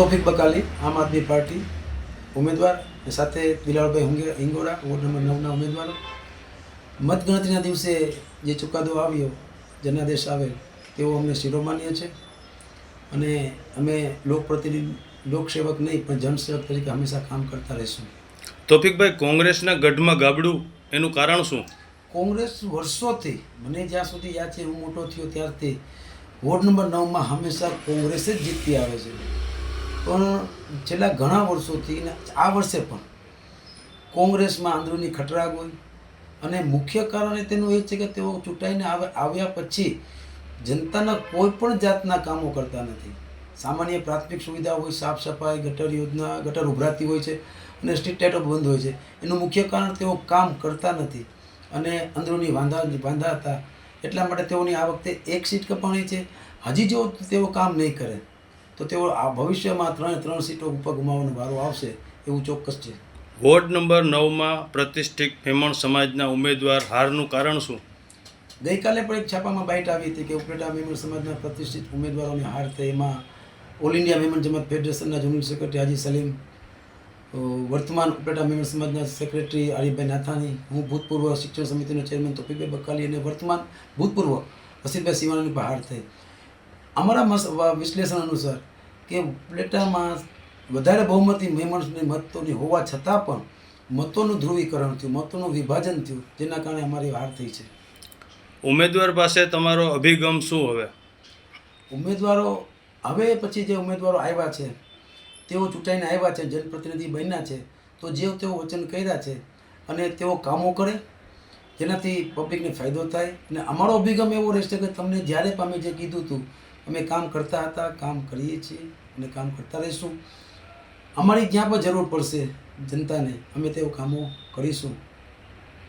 તોફિક બકાલી આમ આદમી પાર્ટી ઉમેદવાર સાથે દિલાળભાઈ હુંગે હિંગોરા વોર્ડ નંબર નવના ઉમેદવારો. મતગણતરીના દિવસે જે ચુકાદો આવ્યો જનાદેશ આવેલ તેઓ અમને શિરોમાન્ય છે. અને અમે લોકપ્રતિનિધિ લોકસેવક નહીં પણ જનસેવક તરીકે હંમેશા કામ કરતા રહીશું. તોફિકભાઈ કોંગ્રેસના ગઢમાં ગાબડું એનું કારણ શું? કોંગ્રેસ વર્ષોથી મને જ્યાં સુધી યાદ છે હું મોટો થયો ત્યારથી વોર્ડ નંબર નવમાં હંમેશા કોંગ્રેસ જ જીતતી આવે છે. પણ છેલ્લા ઘણા વર્ષોથી આ વર્ષે પણ કોંગ્રેસમાં અંદરૂની ખટરાગ હોય અને મુખ્ય કારણ તેનું એ છે કે તેઓ ચૂંટાઈને આવે- આવ્યા પછી જનતાના કોઈ પણ જાતના કામો કરતા નથી. સામાન્ય પ્રાથમિક સુવિધા હોય, સાફ સફાઈ, ગટર યોજના, ગટર ઉભરાતી હોય છે અને સ્ટ્રીટ લાઇટો બંધ હોય છે. એનું મુખ્ય કારણ તેઓ કામ કરતા નથી અને અંદરૂની વાંધા વાંધા હતા. એટલા માટે તેઓની આ વખતે એક સીટ કપાણી છે. હજી જો તેઓ કામ નહીં કરે તો તેઓ આ ભવિષ્યમાં ત્રણે ત્રણ સીટો ઉપર ગુમાવવાનો વારો આવશે એવું ચોક્કસ છે. વોર્ડ નંબર નવમાં પ્રતિષ્ઠિત ફેમણ સમાજના ઉમેદવાર હારનું કારણ શું? ગઈકાલે પણ એક છાપામાં બાઇટ આવી હતી કે ઉપલેટા મેમણ સમાજના પ્રતિષ્ઠિત ઉમેદવારોની હાર થઈ. એમાં ઓલ ઇન્ડિયા મેમણ જમાત ફેડરેશનના જનરલ સેક્રેટરી હાજી સલીમ વર્તમાન ઉપલેટા મેમણ સમાજના સેક્રેટરી આરીફભાઈ નાથાની હું ભૂતપૂર્વ શિક્ષણ સમિતિનો ચેરમેન તોફીકભાઈ બકાલી અને વર્તમાન ભૂતપૂર્વ વસીફભાઈ સિવાણીની પણ હાર થઈ. અમારા મસ વિશ્લેષણ અનુસાર કે ઉપલેટામાં વધારે બહુમતી મેમણની મતોની હોવા છતાં પણ મતોનું ધ્રુવીકરણ થયું મતોનું વિભાજન થયું જેના કારણે અમારી હાર થઈ છે. ઉમેદવાર પાસે તમારો અભિગમ શું હવે? ઉમેદવારો હવે પછી જે ઉમેદવારો આવ્યા છે તેઓ ચૂંટાઈને આવ્યા છે જનપ્રતિનિધિ બન્યા છે તો જે તેઓ વચન કર્યા છે અને તેઓ કામો કરે જેનાથી પબ્લિકને ફાયદો થાય. અને અમારો અભિગમ એવો રહેશે કે તમને જ્યારે પણ અમે જે કીધું હતું અમે કામ કરતા હતા, કામ કરીએ છીએ અને કામ કરતા રહીશું. અમારી જ્યાં પણ જરૂર પડશે જનતાને અમે તેવું કામો કરીશું.